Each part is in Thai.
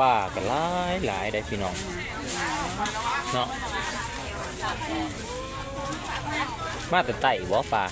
ป่ากันหลายหลายได้พี่น้องเนาะมาแต่ไต่บ่ป่า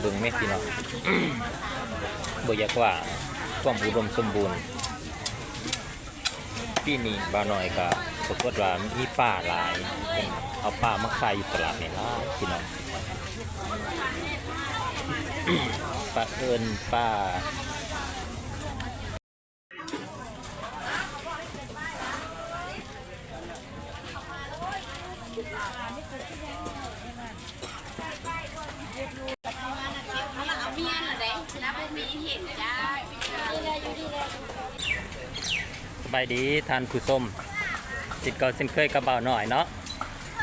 เบิ่งแม่พี่น้องบ่อยากว่าความอุดมสมบูรณ์ปีนี้บาวน้อยก็ปรากฏว่ามีป่าหลาย เอาป่ามาขายอยู่ตลาดนี่ล่ะพี่น้อง ป่าเอิญป่าสบายดีทานผู้ส้มจิตเก่าเช่นเคยกับบ่าหน่อยเนาะ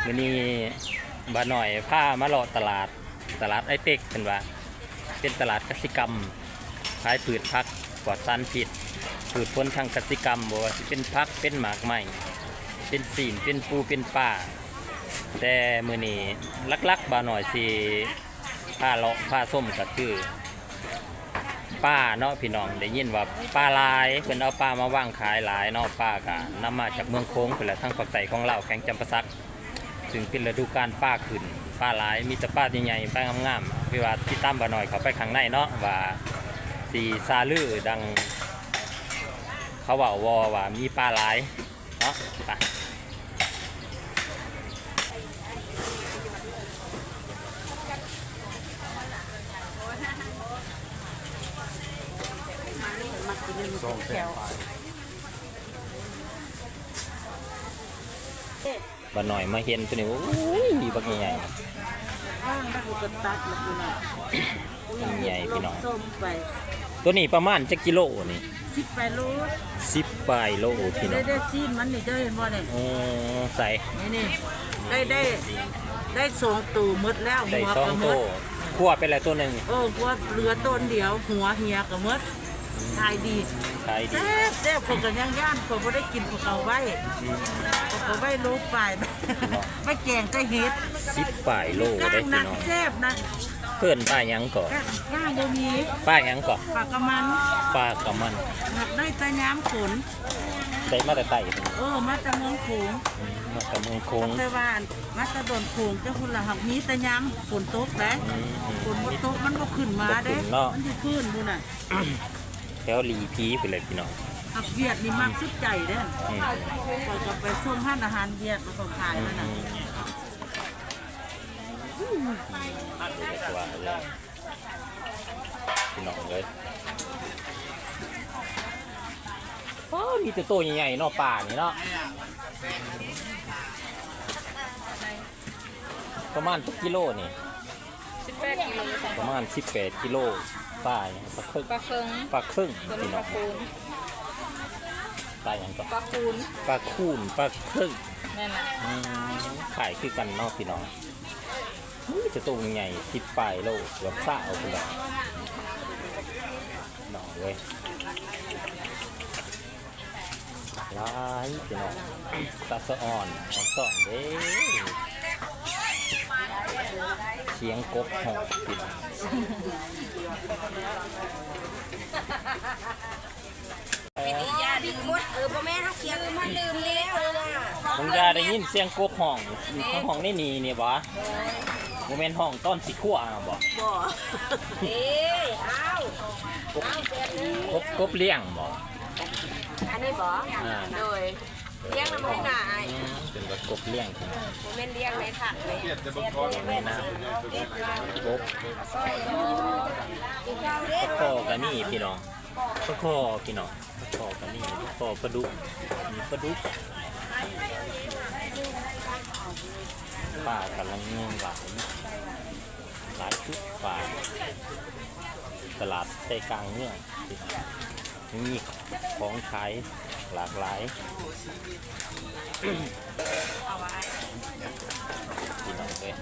มือนี้บาหน่อยพามาเลาะตลาดตลาดไอเป็กเป็นว่า เป็นตลาดกสิกรรม ขายพืชพักปลอดสารพิษพืชผลทางกสิกรรมบ่ว่าเป็นพักเป็นหมากไม้เป็นสีนเป็นปูเป็นป่า แต่มือนี้ลักๆบาหน่อยสิพาเลาะพาส้มก็คือป้าเนาะพี่น้องได้ยินว่าป้าลายเพิ่นเอาป้ามาวางขายหลายเนาะป้าก็นำมาจากเมืองโค้งเพิ่นแหละทางภาคใต้ของเราแข่งจำปาสักซึ่งเป็นฤดูกาลป้าขึ้นป้าลายมีแต่ป้าใหญ่ๆป้างามๆ คือว่าที่ตั้มบ่หน่อยเขาไปข้างในเนาะว่าสีซาลือดัง เขาว่าวอว่ามีป้าหลายเนาะไปแถวบ่หน่อยมาเห็นตัวนี้โอ้ยบักใหญ่ บ้างแล้วกูก็ตัดแล้วกูน่ะใหญ่พี่น้องส้มไปๆตัวนี้ประมาณจักกิโลนี่สิบไปรู้สิบปลายโลพี่น้ได้องได้ซีนมันนี่เจ้าเห็นบ่เนี่ยโอ้ใส่ นี่นี่ได้ได้ได้สองตูหมดแล้วใส่หัวสองก็หมโตดคั่วไปแล้วตัวหนึ่ง โอ้หัวเหลือต้นเดียวหัวเหียก็หมดทายดี ขายดีแซ่บแซ่บคนกันย่างย่านคนบ่ได้กินภูเขาไว้อืมภูเขาไว้ลูกไปไม่แกงก็เฮ็ดสิบปลายโลก้าได้งพี่นักน้องแซ่บนะเพื่อนป้าหยังก่อนก้างก้างบ่มีป้าหยังก่อนปากกะมันป้ากับมันหักได้แตะย้ำขนได้มาแต่ไต่พุ่นเออมาแตะเมืองโขงมาแต่เมืองโค้งแต่ว่ามาแตะโดนโขงเจ้าคุณละหักมีแตะย้ำฝนตกแหละอืมอืม ฝนบ่ตกมันบ่ขึ้นมาเด้บ่ขึ้นเนาะ มันสิขึ้นพุ่นน่ะ แถวลีพีไปเลยพี่น้องหักเวียดนี่มักสุดใจเด้ออืมปล่อยกับไปส่งห้านอาหารเวียดมาเขาขายอืแล้วมน่ะอืมเรียกว่าเลยพี่น้องเลยโอ้มีแต่ตัวใหญ่ๆเนาะป่านี่เนาะประมาณทุกกิโลนี่18กิโลจ้ะประมาณ 18 กิโล ป้าเนี่ยปลาครึ่งปลาเคิงปลาครึ่งตัวพี่นี้น้ปอลางคูนปลาอย่างก่อนปลาคูนปลาคูนปลาครึ่งนั่นน่ะอืมขายคือกันเนอกพี่น้องอุ้ยจะตัวใหญ่สิบปลายโลเกือบซ่าเอาไปเลยน้องเว้ยร้ายพี่น้องตาสะอ่อนอ่อนสอนเด้ เสียงกบหอกพี่น้องยาดีมดเออพ่อแม่ทักเคียงมันลืมแล้วเลยอะมึงอย่าได้ยินเสียงกบห้องข้างห้องนี่นี่เนี่ยวะโมเมนต์ห้องต้นสีขั้วอะบ่บ่เอ้เอากบกบเลี้ยงบ่อันนี้บ่อ่าโดย เลี้ยงน้ำมันหนาไอ้อืมเป็นแบบกบเลี้ยงพี่น้องผมเป็นเลี้ยงในถังเลยนี่นะกบกินข้าวเด้ปลาคอกันนี่พี่น้องปลาคอพี่น้องปลาคอกันนี่ปลาคอปลาดุกมีปลาดุกปลากำลังเงี้ยหลายหลายชุดปลาตลาดใจกลางเมืองมีของขาย หลากหลายพี่น้องเลย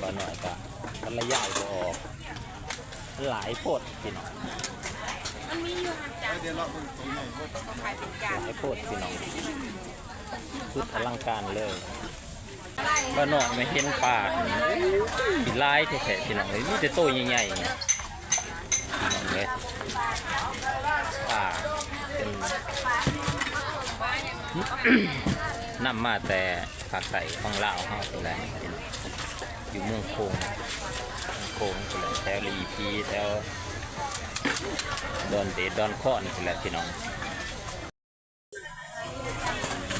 บ่หน่อยก็ภรรยาก็ออกหลายโพดพี่น้องมันมีอยู่หันจ้ะเขาคุณตรงไหนก็ขายเป็นจานหลายโพดพี่น้องสุดอลังการเลยบ้านนอกไม่เห็นป่าปีลายแท้ๆพี่น้องเลยมีแต่โตใหญ่ๆพี่น้องเลย นำมาแต่ผักใส่ของลาวเฮาตัวแหละอยู่เมืองโคงเมืองโคงตัวแหละแถวลีพีแถวดอนเดดดอนคอนตัวแหละพี่น้อง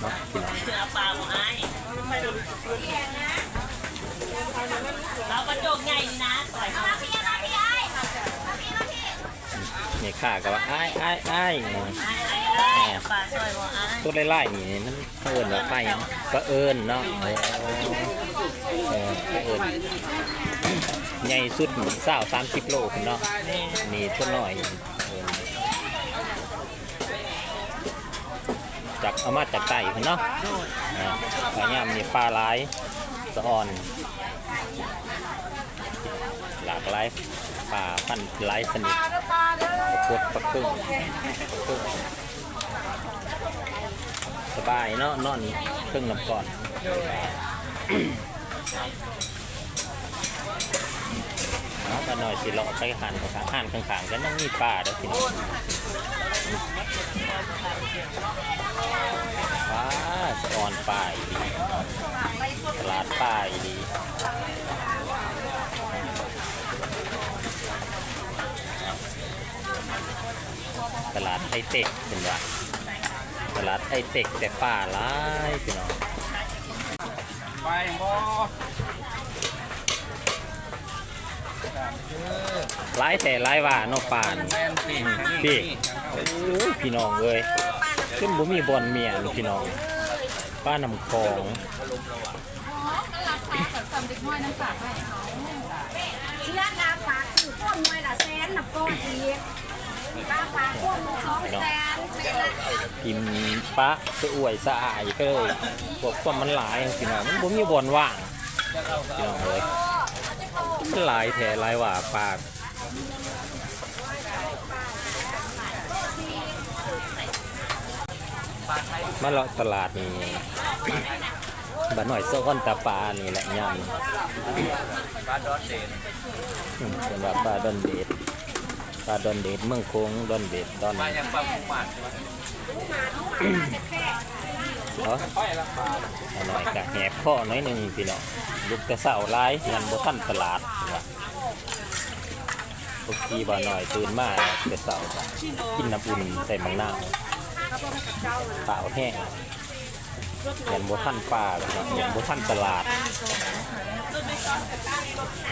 เนาะพี่น้องเรากระจกใหญ่นะสวยนี่ข้าก็ว่าอ้ายอ้ายอ้ายนี่ ปลาสวยบ่อ้ายตัวไล่ๆนี่มันเอิญว่าไปก็เอิญเนาะเออเอิญใหญ่สุดสาวสามสิบโลคุณเนาะนี่ตัวน้อยจับเอามาจากไต่คุณเนาะอ่าปลาย่ามนี่ปลาหลายสะอ่อน หลากหลายปลาพันธุ์หลายชนิดปลากดปลาครึ่งปลาครึ่ง บายเนาะนอนเครื่องลำก่อนเอากันหน่อยสิเลาไปหันข้างหันข้างๆกันต้องมีป่าเด้อพี่น้องว้าสะออนป่าดีตลาดป่าดีตลาดไทเต็กเป็นว่า ตลาดไทเต็กแต่ป่าหลายพี่น้องไปบ่หลายแต่หลายว่าเนอกป่านแมนปีพี่โอ้ยพี่น้องเอ้ยขึ้นบ่มีบอลเมียนพี่น้องป้านำคลองเชื้อดาฝากคือพวกมวยละแสนน่ะโกงอีกดาฝากพวกมวยสองแสนเป็น ละพิมปะสะอวยสะอายก็เลยบอกว่ามันหลายพี่น้องมันบ่มีบอลว่างพี่น้องเอ้ยมันหลายแถหลายว่าปากมาเลาะตลาดนี่บ้านหน่อยโซอนตาปลานี่แหละยำบ้าดอนเดนอืมเป็นว่าปลาดอนเดดปลาดอนเดดเมืองโค้งดอนเดดดอนมาอย่างปลาหมูหมันเนาะค่อยละ ปลาเอาหน่อยกะแหบข้อน้อยหนึ่งพี่น้องลูกกระเสาหลายยันบ่ทันตลาดว่าพวกที่บ่หน่อยตื่นมากกระเสาก็กินน้ำอุ่นใส่มังนาวเปล่าแห้งยันบ่ทันปลาพี่น้องยันบ่ทันตลาด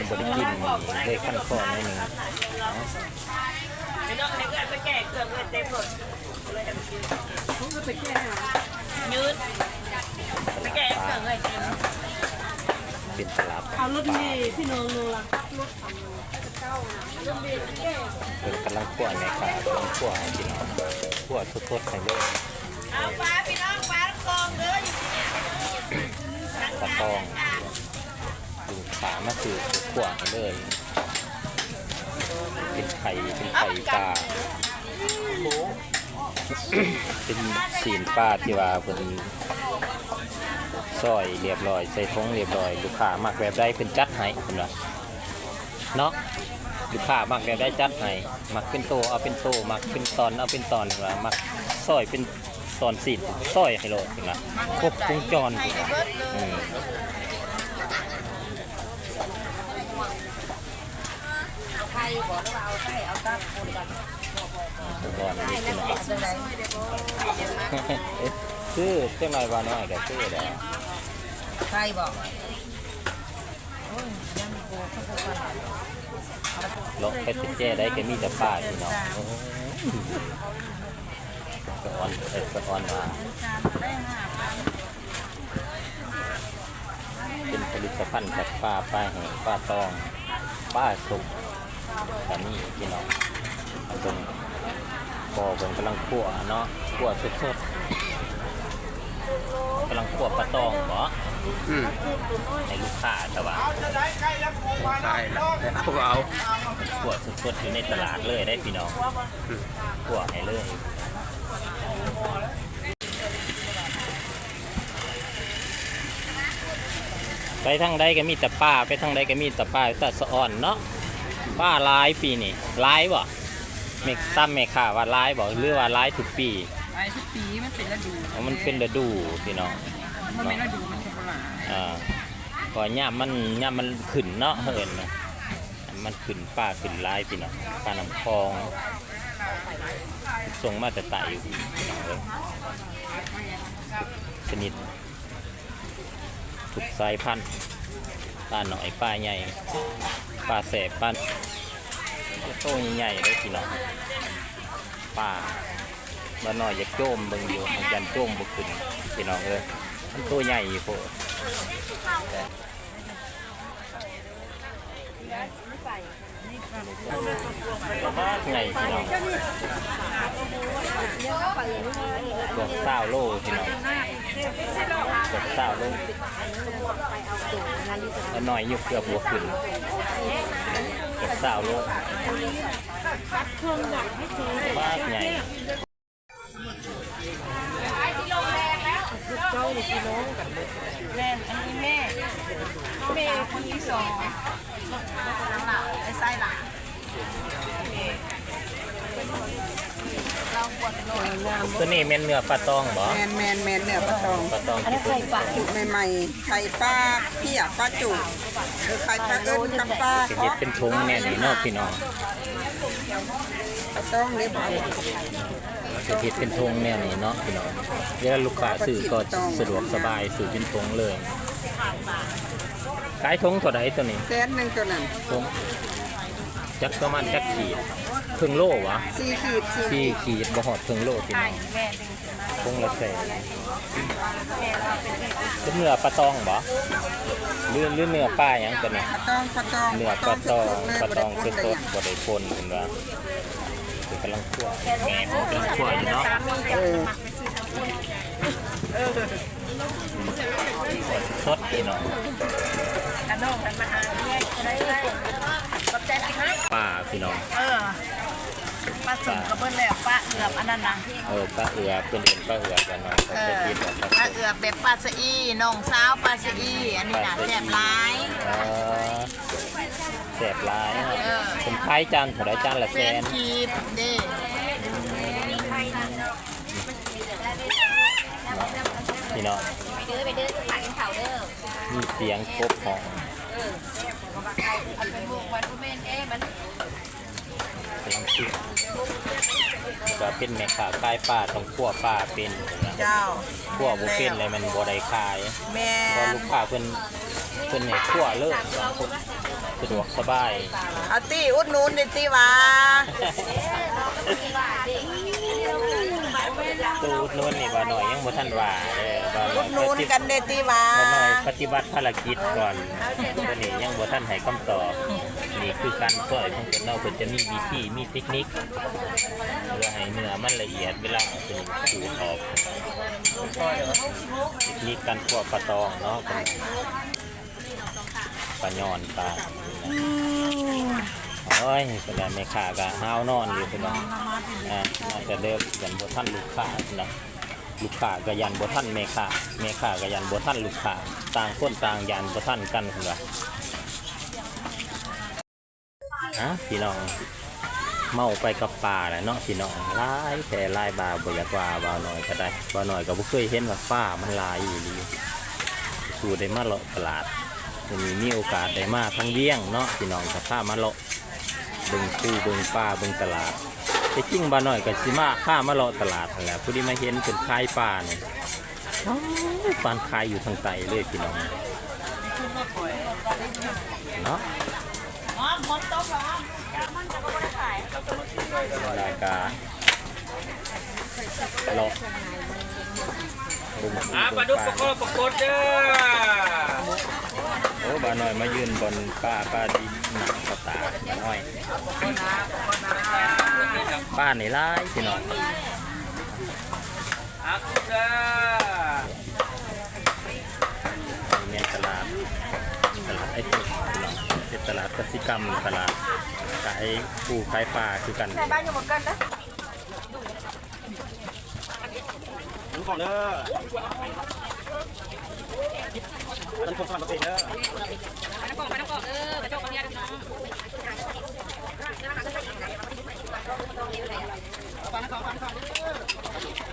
บ่ได้กินเลยขั้นข้อน้อยหนึ่ง ไม่ต้องให้เกิดไปแก่เกิดเงินเต็มหมดยืดไปแก่เกิดเงินเต็มเป็นตลาดเอารถเมย์พี่น้องนูละเป็นกำลังขั่วในขาเป็นขั่วให้พี่น้องขั่วทุกๆให้เลยเอาปลาพี่น้องปลากองเด้ออยู่ปลาตองดึงขามาคือขั่วให้เลย เป็นไข่เป็นไข่ปลาเป็นสีนปลาที่ว่าเป็นซอยเรียบร้อย ใส่ทงเรียบร้อย ลูกค้ามักแบบได้เป็นจัดให้เป็นว่าเนาะลูกค้ามักแบบได้จัดให้มักเป็นโตเอาเป็นโตมักเป็นตอนเอาเป็นตอนเป็นว่ามักซอยเป็นตอนสีนซอยให้โลดเป็นว่าครบวงจรเป็นว่าอืม ไทยบอกว่าเอาไส้เอาตับคนกันก่อนนี่พี่น้องซื้อเจ้าหน่อยว่าน้อยก็ซื้อได้ไทยบอกโอ้ยยังโกเขาพูดว่าลงเพชรเจ้ได้ก็มีแต่ป้าพี่น้องโอ้ยสะออนเอ็ดสะออนว่าเป็นผลิตภัณฑ์จากป้าป้าแห้งป้าตอง ป้าสุก แต่นี่พี่น้องเอาเป็นพอเป็นกำลังคั่วเนาะคั่วสดๆกำลังคั่วปลาตองเหรออืมในลูกค้าแต่ว่าใช่ละเอาเอาขวดสดๆอยู่ในตลาดเลยได้พี่น้องขวดให้เลยไปทางใดก็มีแต่ป้าไปทางใดก็มีแต่ป้าแต่สะอ่อนเนาะ ป้าหลายปีนี่หลายบ่เมกตั้มเมค่าว่าร้ายบอกหรือว่าร้ายทุกปีไอ้ทุกปีมันเป็นฤดูเพราะมันเป็นฤดูพี่น้องมันเป็นฤดูมันเป็นโบราณอ่าก็ย่ามมันย่ามมันขึ้นเนาะเฮินนะมันขึ้นป้าขึ้นร้ายพี่น้องป้าน้ำคลองส่งมาแต่ไต่อยู่พี่น้องเลยชนิดทุกสายพันธุ์ ปลาหน่อยปลาใหญ่ปลาแสบปลาโตใหญ่ๆเลยพี่น้องปลาบ้านน้อยอยากโจมเบิ่งอยู่มันยันโจมบุกขึ้นพี่น้องเลยมันตัวใหญ่โพดใหญ่พี่น้องเกือบเศร้าโลพี่น้องเกือบเศร้าโลแล้วหน่อยอยู่เกือบหัวขึ้นเกือบเศร้าโลมากใหญ่แม่อันนี้แม่ แม่คนที่สองไอ้ไส้หล่ะตัวนี้แม่นเนื้อปลาตองบ่แมนแมนแมนเนี่ยปลาตองปลาตองที่เป็นจุใหม่ๆไข่ปลาเพียปลาจุหรือไข่ปลาเอิ้นกับปลาสิเฮ็ดเป็นทุงแน่นี่เนาะพี่น้องปลาตองนี่บ่สิเฮ็ดเป็นทงแน่นี่เนาะพี่น้องเวลาลูกค้าซื้อก็สะดวกสบายซื้อเป็นทงเลย ขายทงเท่าใดตัวนี้แสนหนึ่งตัวนั้นทงจักประมาณจักขีดครึ่งโลวะสี่ขีดสี่สี่ขีดบ่ฮอดครึ่งโลพี่น้องแม่ดึงทงละแสนเป็นเนื้อปลาตองบ่หรือหรือเนื้อปลาหยังตัวนี้ปลาตองปลาตองเนื้อปลาตองปลาตองสสดดๆบ่ได้พ่นเพิ่นว่าคือกำลังคั่วแม่ผมกำลังคั่วอยู่เนาะเออสดพี่น้อง กระโดดกันมาหาเนี่ยจะได้ได้ขอบใจสิฮะป้าพี่น้อง เออป้าสุ่มกระเบื้องแล้วป้าเอือบอันนั้นนะเออป้าเอือเป็นเห็นป้าเอือกันเนาะเขาเอจะอคิดว่าป้าป้าเอืเอืออบแบบป้าสะอีน้องสาวป้าสะอีอันนี้น่ะแซ่บหลายอ๋อแสบหลายเออเป็นไข่จานเท่าไรจานละแฟแสนนคีบเด้พี่น้อง สียงครบของเอาไปบุกวันทุเมนเอ้มันกำลังคิดก็เป็นแม่ค้าขายป้าต้องคั่วป้าเป็นนะเจ้าคั่วบ่เป็นเลยมันบ่ได้ขายแม่เพราะลูกค้าเพิ่นเพิ่นให้คั่วเลยสะดวกสบายเอาตี้อุดหนูนดิตี้ว่า ตูดนู้นนี่บ่หน่อยยังบ่ทันว่าเด้อบ่าหน่อยนูนกันเดตี้ว่าบ่หน่อยปฏิบัติภารกิจก่อนตัวนี้ยังบ่ทันให้คำตอบนี่คือการซอยของเพิ่นเนาะเพิ่นจะมีวิธีมีเทคนิคเพื่อให้เนื้อมันละเอียดเวลาเอาเป็นขูดออกเทคนิคการคั่วปลาตองเนาะเป็นปลาย่อนปลา โอ้ยเป็นไงแม่ค้าก็ห้าวนอนอยู่พี่น้องอ่าน่าจะเลิกยันบ่ทันลูกค้าพี่น้องลูกค้าก็ยันบ่ทันแม่ค้าแม่ค้าก็ยันบ่ทันลูกค้าต่างคนต่างยันบ่ทันกันพุ่นว่าอะพี่น้องเมาไปกับป่าแหละเนาะพี่น้องลายแต่ลายบาบ่อยากว่าบ่าวน้อยก็ได้บ่าวน้อยก็บ่เคยเห็นว่าป่ามันลายอยู่ดีสู่ได้มาเลาะตลาดวันนี้มีโอกาสได้มาทั้งเวียงเนาะพี่น้องก็พามาเลาะ เบิ่งคู่เบิ่งป้าเบิ่งตลาดแต่จริงบ้านน้อยก็สิมาข้ามาเลาะตลาดนั่นแหละผู้ที่มาเห็นเป็นขายปลาเนี่ยปานขายอยู่ทางใต้เลยพี่น้องเนาะรายการเลาะเบิ่งคู่อ่าปลาเบิ่ดุงกปปลาลาโคปลาโคตรเด้อ อ้บ้านน้อยมายืนบนป้าป้าดินหนักกระตาบ้านน้อยป้าในร้ายพี่น้องอ่าคุณเด้อเมียนตลาดตลาดไอ้ตุ๊กพี่น้องเป็นตลาดกสิกรรมตลาดขายปูขายปลาคือกันบ้านอยู่หมดกันนะดูก่อนเด้อ มันคงสมัครตัวเองเด้อไปน้ำกอกไปน้ำกอกเออไปโจ๊กกัเนี่ยนะฟัง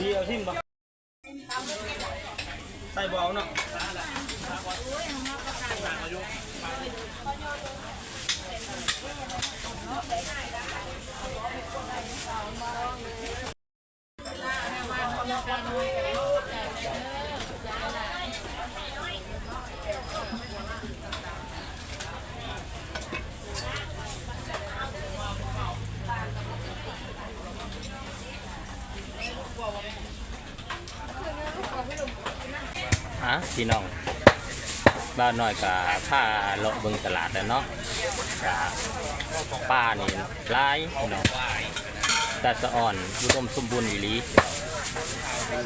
ดียวทิ่มปะใส่บอลเนาะ อะพี่น้องบ้านน้อยกับผ้าเลาะเบิงตลาดแล้วเนาะป้านี่ร้ายพี่น้องตาสะอ่อนอุดมสมบูรณ์อีหลี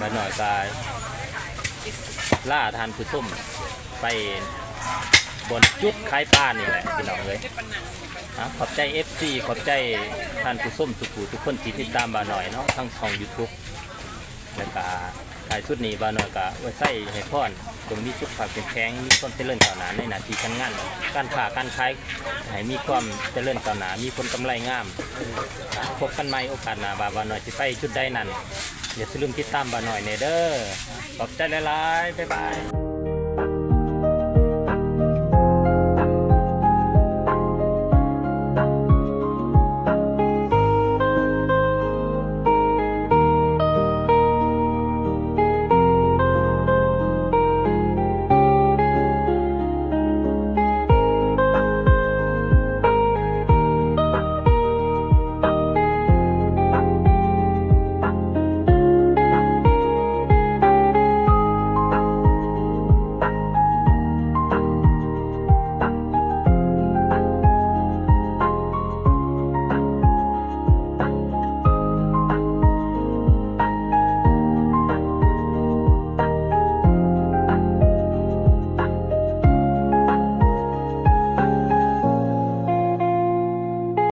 บ้านน้อยกับล่าทานผู้ส้มไปบนจุดคล้ายป้านี่แหละพี่น้องเลยขอบใจ FC ขอบใจท่านผู้ส้มทุกผู้ทุกคนที่ติดตามบ้านน้อยเนาะทั้งช่อง YouTube แล้วก็ายชุดนี้บาหน่อยก็ไว้ใส่ให้พ่อนตรงมีสุขภาพแข็งแรงมีความเจริญก้าวหน้าในหน้าที่การงาน การค้าการขายให้มีความเจริญก้าวหน้ามีผลกำไรงาม พบกันใหม่โอกาสหน้าบาบาหน่อยสิไปชุดใดนั้นอย่าลืมติดตามบาหน่อยเนเด้อขอบใจหลายๆบ๊ายบาย